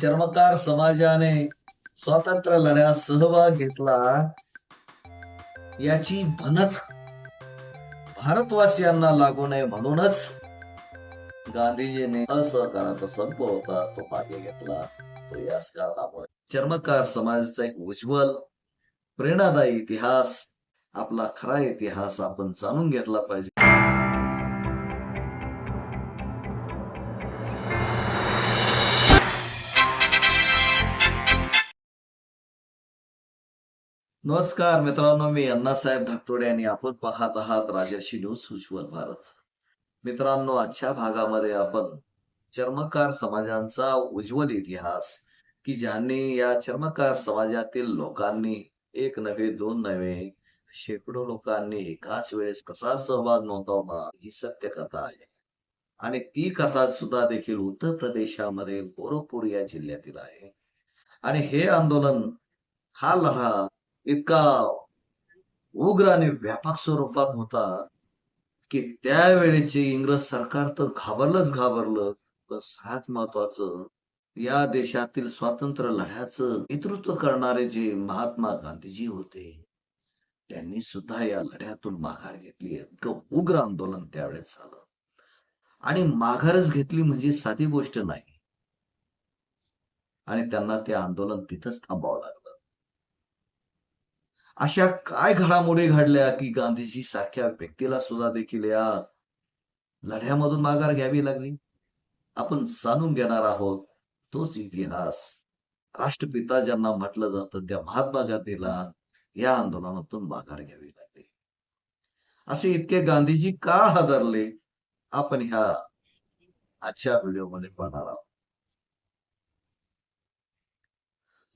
चर्मकार समाजाने स्वातंत्र्य लढ्यात सहभाग घेतला. याची भनक भारतवासियांना लागू नये म्हणूनच गांधीजींनी असहकाराचा संप होता तो मागे घेतला. तो याच कारणामुळे चर्मकार समाजाचा एक उज्ज्वल प्रेरणादायी इतिहास आपला खरा इतिहास आपण जाणून घेतला पाहिजे. नमस्कार मित्रांनो मी अण्णासाहेब धाकतोडे आणि आपण पाहत आहात राजाशी न्यूज उज्ज्वल भारत. मित्रांनो आजच्या भागामध्ये आपण चर्मकार समाजांचा उज्ज्वल इतिहास की ज्यांनी या चर्मकार समाजातील लोकांनी एक नव्हे दोन नव्हे शेकडो लोकांनी एकाच वेळेस कसा सहभाग नोंदवला ही सत्य कथा आहे. आणि ती कथा सुद्धा देखील उत्तर प्रदेशामध्ये गोरखपूर या जिल्ह्यातील आहे. आणि हे आंदोलन हा लढा इतका उग्र आणि व्यापक स्वरूपात होता की त्यावेळेचे इंग्रज सरकार तर घाबरलंच घाबरलं. तर सगळ्यात महत्वाचं या देशातील स्वातंत्र्य लढ्याचं नेतृत्व करणारे जे महात्मा गांधीजी होते त्यांनी सुद्धा या लढ्यातून माघार घेतली. इतकं उग्र आंदोलन त्यावेळेस झालं. आणि माघारच घेतली म्हणजे साधी गोष्ट नाही. आणि त्यांना ते आंदोलन तिथंच थांबावं लागलं. अशा काय घडामोडी घडल्या की गांधीजी सारख्या व्यक्तीला सुद्धा देखील या लढ्यामधून माघार घ्यावी लागली? आपण जाणून घेणार आहोत तोच इतिहास. राष्ट्रपिता ज्यांना म्हटलं जातं त्या महात्मा गांधीला या आंदोलनातून माघार घ्यावी लागली. असे इतके गांधीजी का हादरले? आपण ह्या आजच्या व्हिडिओमध्ये पाहणार आहोत.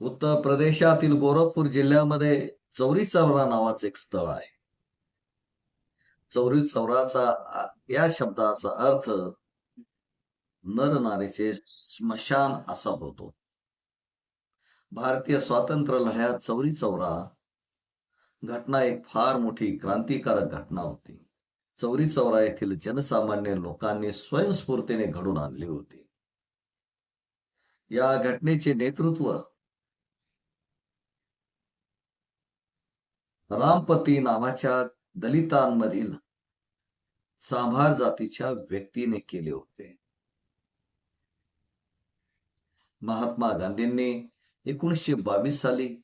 उत्तर प्रदेशातील गोरखपूर जिल्ह्यामध्ये चौरी चौरा नावाचं एक स्थळ आहे. चौरी चौराचा या शब्दाचा अर्थ नर नारीचे स्मशान असा होतो. भारतीय स्वातंत्र्य लढ्यात चौरी चौरा घटना एक फार मोठी क्रांतिकारक घटना होती. चौरी चौरा येथील जनसामान्य लोकांनी स्वयंस्फूर्तीने घडून आणली होती. या घटनेचे नेतृत्व रामपती नावाच्या दलितांमधील सांभार जातीच्या व्यक्तीने केले होते. महात्मा गांधींनी एकोणीसशे बावीस साली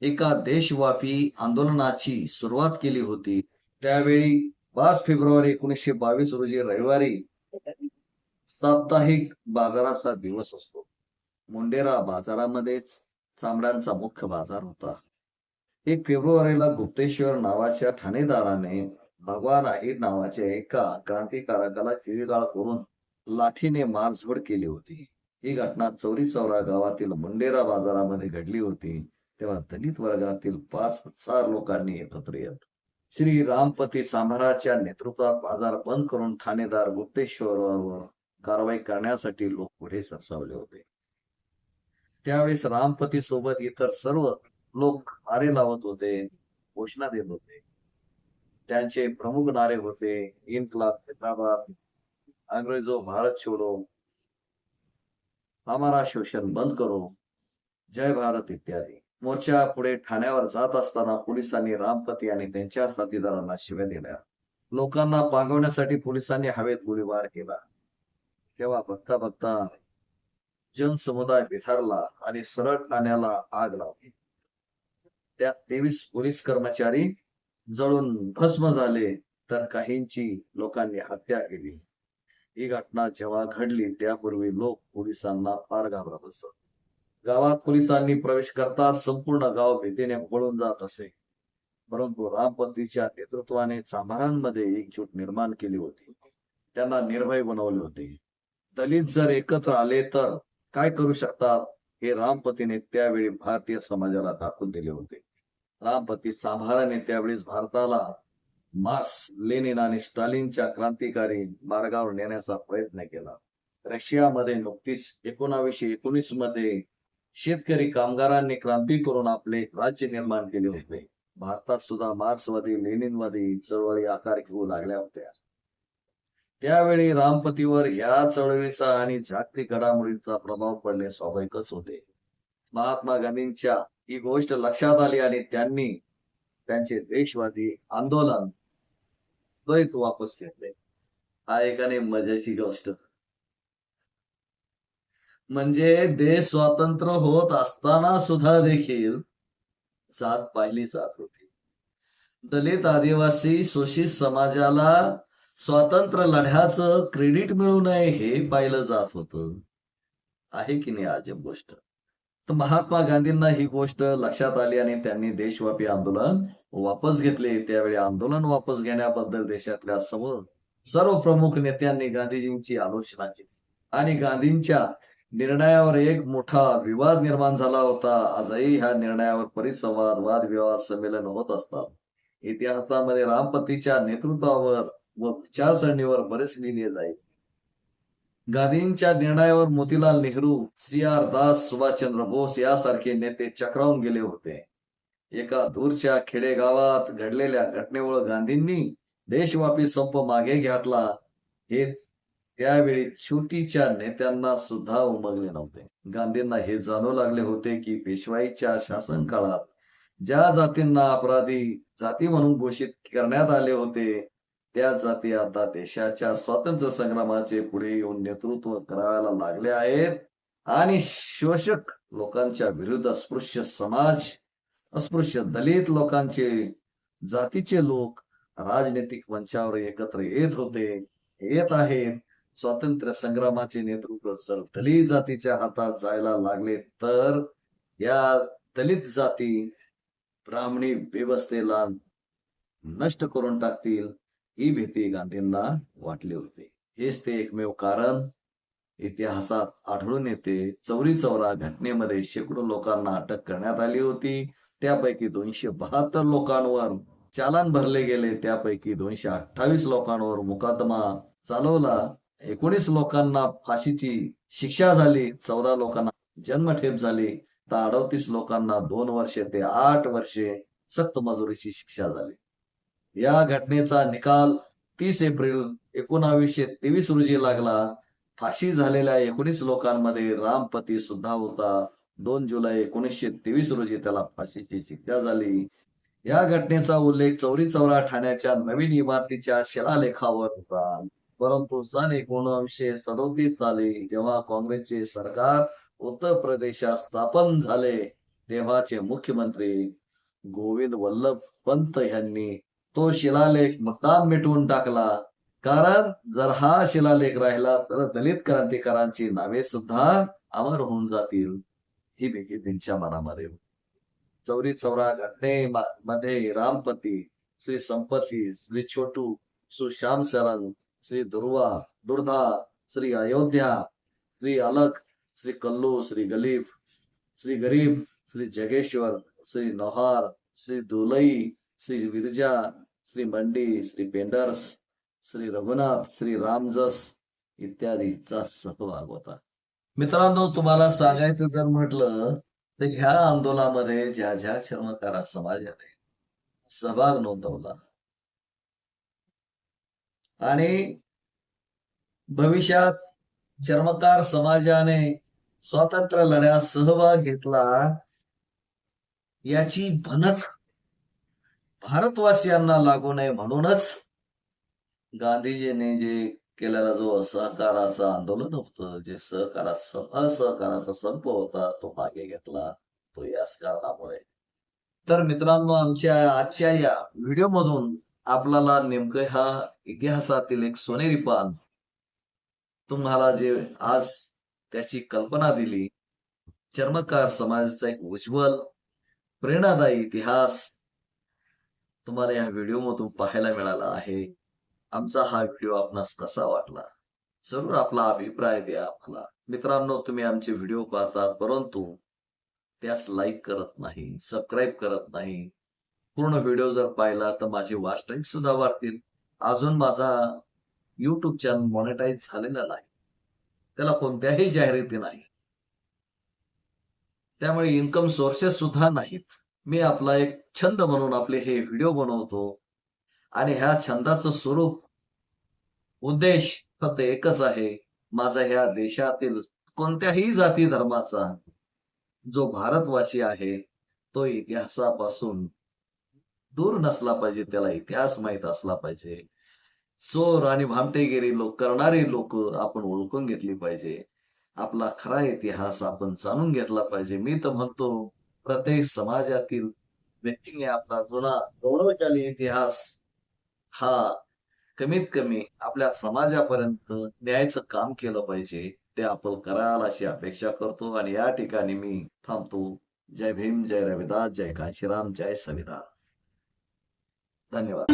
एका देशव्यापी आंदोलनाची सुरुवात केली होती. त्यावेळी पाच फेब्रुवारी एकोणीसशे बावीस रोजी रविवारी साप्ताहिक बाजाराचा दिवस असतो. मुंडेरा बाजारामध्येच चामड्यांचा मुख्य बाजार होता. एक फेब्रुवारीला गुप्तेश्वर नावाच्या ठाणेदाराने भगवान आहिर नावाच्या एका क्रांतिकारकाला शिवीगाळ करून लाठीने मारझोड केली होती. ही घटना चौरी चौरा गावातील मुंडेरा बाजारामध्ये घडली होती तेव्हा दलित वर्गातील पाच हजार लोकांनी एकत्र येत श्री रामपती चांभाराच्या नेतृत्वात बाजार बंद करून ठाणेदार गुप्तेश्वरावर कारवाई करण्यासाठी लोक पुढे सरसावले होते. त्यावेळेस रामपती सोबत इतर सर्व लोक नारे लावत होते घोषणा देत होते. त्यांचे प्रमुख नारे होते इनकलाब हैदराबाद अंग्रेजो भारत छोडो. हमारा शोषण बंद करो. जय भारत इत्यादी. मोर्चा पुढे ठाण्यावर जात असताना पोलिसांनी रामपती आणि त्यांच्या साथीदारांना शिव्या दिल्या. लोकांना पांगवण्यासाठी पोलिसांनी हवेत गोळीबार केला. तेव्हा बघता बघता जनसमुदाय बिथरला आणि सरळ ठाण्याला आग लावली. त्यात तेवीस पोलीस कर्मचारी जळून भस्म झाले तर काहींची लोकांनी हत्या केली. ही घटना जेव्हा घडली त्यापूर्वी लोक पोलिसांना फार घाबरत असत. गावात पोलिसांनी प्रवेश करता संपूर्ण गाव भीतीने पळून जात असे. परंतु रामपंथीच्या नेतृत्वाने चांभारांमध्ये एकजूट निर्माण केली होती. त्यांना निर्भय बनवले होते. दलित जर एकत्र आले तर काय करू शकतात? हे रामपतीने त्यावेळी भारतीय समाजाला दाखवून दिले होते. रामपती सांभाराने त्यावेळेस भारताला मार्क्स लेनिन आणि स्टालिनच्या क्रांतिकारी मार्गावर नेण्याचा प्रयत्न केला. रशियामध्ये नुकतीच एकोणावीसशे एकोणीसमध्ये शेतकरी कामगारांनी क्रांती करून आपले राज्य निर्माण केले होते. भारतात सुद्धा मार्क्सवादी लेनिनवादी चळवळी आकार घेऊ लागल्या होत्या. त्यावेळी रामपतीवर या चळवळीचा आणि जागतिक घडामोडींचा प्रभाव पडणे स्वाभाविकच होते. महात्मा गांधींच्या ही गोष्ट लक्षात आली आणि त्यांनी त्यांचे देशवादी आंदोलन त्वरित वापस घेतले. हा एकाने मजेची गोष्ट. म्हणजे देश स्वातंत्र्य होत असताना सुद्धा देखील जात पाहिली जात होती. दलित आदिवासी शोषित समाजाला स्वातंत्र्य लढ्याचं क्रेडिट मिळू नये हे पाहिलं जात होतं. आहे की नाही अजब गोष्ट? तर महात्मा गांधींना ही गोष्ट लक्षात आली आणि त्यांनी देशव्यापी आंदोलन वापस घेतले. त्यावेळी आंदोलन वापस घेण्याबद्दल देशातल्या समोर सर्व प्रमुख नेत्यांनी गांधीजींची आलोचना केली. आणि गांधींच्या निर्णयावर एक मोठा विवाद निर्माण झाला होता. आजही ह्या निर्णयावर परिसंवाद वादविवाद संमेलन होत असतात. इतिहासामध्ये रामपतीच्या नेतृत्वावर व विचारसरणीवर बरेच लिहिले जाईल गांधींच्या निर्णयावर मोतीलाल नेहरू सी आर दास सुभाषचंद्र बोस यासारखे नेते चक्रावून गेले होते. एका दूरच्या खेडेगावात घडलेल्या घटनेमुळे गांधींनी देशव्यापी संप मागे घातला. हे त्यावेळी छोटीच्या नेत्यांना सुद्धा उमगले नव्हते. गांधींना हे जाणू लागले होते की पेशवाईच्या शासन काळात ज्या जातींना अपराधी जाती म्हणून घोषित करण्यात आले होते त्या जाती आता देशाच्या स्वातंत्र्य संग्रामाचे पुढे येऊन नेतृत्व करायला लागले आहेत. आणि शोषक लोकांच्या विरुद्ध अस्पृश्य समाज अस्पृश्य दलित लोकांचे जातीचे लोक राजनैतिक मंचावर एकत्र येत होते. येत आहेत. स्वातंत्र्य संग्रामाचे नेतृत्व जर दलित जातीच्या हातात जायला लागले तर या दलित जाती ब्राह्मणी व्यवस्थेला नष्ट करून टाकतील. ही भीती गांधींना वाटली होती. हेच ते एकमेव कारण. इतिहासात आढळून येते चौरी चौरा घटनेमध्ये शेकडो लोकांना अटक करण्यात आली होती. त्यापैकी दोनशे बहात्तर लोकांवर चालान भरले गेले. त्यापैकी दोनशे अठ्ठावीस लोकांवर मुकादमा चालवला. एकोणीस लोकांना फाशीची शिक्षा झाली. चौदा लोकांना जन्मठेप झाली. तर अडतीस लोकांना दोन वर्षे ते आठ वर्षे सक्त मजुरीची शिक्षा झाली. या घटनेचा निकाल तीस एप्रिल एकोणावीसशे तेवीस रोजी लागला. फाशी झालेल्या एकोणीस लोकांमध्ये रामपती सुद्धा होता. दोन जुलै एकोणीसशे तेवीस रोजी त्याला फाशीची शिक्षा झाली. या घटनेचा उल्लेख चौरी चौरा ठाण्याच्या नवीन इमारतीच्या शिलालेखावर होता. परंतु सन एकोणीसशे सदोतीस साली जेव्हा काँग्रेसचे सरकार उत्तर प्रदेशात स्थापन झाले तेव्हाचे मुख्यमंत्री गोविंद वल्लभ पंत यांनी तो शिलालेख मुद्दाम मिटवून टाकला. कारण जर हा शिलालेख राहिला तर दलित क्रांतिकारांची नावे सुद्धा अमर होऊन जातील. ही भीती त्यांच्या मनामध्ये. चौरी चौरा घटने मध्ये रामपती श्री संपती श्री छोटू श्री श्याम शरण श्री दुर्वा दुर्धा श्री अयोध्या श्री अलक श्री कल्लू श्री गलीफ श्री गरीब श्री जगेश्वर श्री नोहार श्री दुलई श्री विरजा श्री मंडी श्री पेंडर्स श्री रघुनाथ श्री रामजस इत्यादीचा सहभाग होता. मित्रांनो तुम्हाला सांगायचं जर म्हटलं तर ह्या आंदोलनामध्ये ज्या ज्या चर्मकारा समाजाने सहभाग नोंदवला आणि भविष्यात चर्मकार समाजाने स्वातंत्र्य लढ्यात सहभाग घेतला याची भनक भारतवासियांना लागू नये म्हणूनच गांधीजींनी जे केलेला जो सहकाराचं आंदोलन होतं जे सहकारा असहकाराचा संप होता तो मागे घेतला तो याच कारणामुळे. तर मित्रांनो आमच्या आजच्या या व्हिडिओ मधून आपल्याला नेमकं ह्या इतिहासातील एक सोनेरी पान तुम्हाला जे आज त्याची कल्पना दिली चर्मकार समाजाचा एक उज्ज्वल प्रेरणादायी इतिहास तुम्हाला या व्हिडिओ मधून पाहायला मिळाला आहे. आमचा हा व्हिडिओ आपणास कसा वाटला? जरूर आपला अभिप्राय द्या आपला मित्रांनो तुम्ही आमचे व्हिडिओ पाहतात परंतु त्यास लाईक करत नाही सबस्क्राईब करत नाही. पूर्ण व्हिडिओ जर पाहिला तर माझे वॉच टाईम सुद्धा वाढतील. अजून माझा युट्यूब चॅनल मॉनिटाईज झालेला नाही. त्याला कोणत्याही जाहिराती नाही. त्यामुळे इन्कम सोर्सेस सुद्धा नाहीत. मी आपला एक छंद म्हणून आपले हे व्हिडिओ बनवतो. आणि ह्या छंदाचं स्वरूप उद्देश फक्त एकच आहे. माझा ह्या देशातील कोणत्याही जाती धर्माचा जो भारतवासी आहे तो इतिहासापासून दूर नसला पाहिजे त्याला इतिहास माहीत असला पाहिजे. चोर आणि भामटेगिरी लोक करणारे लोक आपण ओळखून घेतली पाहिजे. आपला खरा इतिहास आपण जाणून घेतला पाहिजे. मी तर म्हणतो प्रत्येक समाजातील व्यक्तीने आपला जुना गौरवशाली इतिहास हा कमीत कमी आपल्या समाजापर्यंत न्यायचं काम केलं पाहिजे ते आपण कराल अशी अपेक्षा करतो. आणि या ठिकाणी मी थांबतो. जय भीम जय रविदास जय काशीराम जय संविधान धन्यवाद.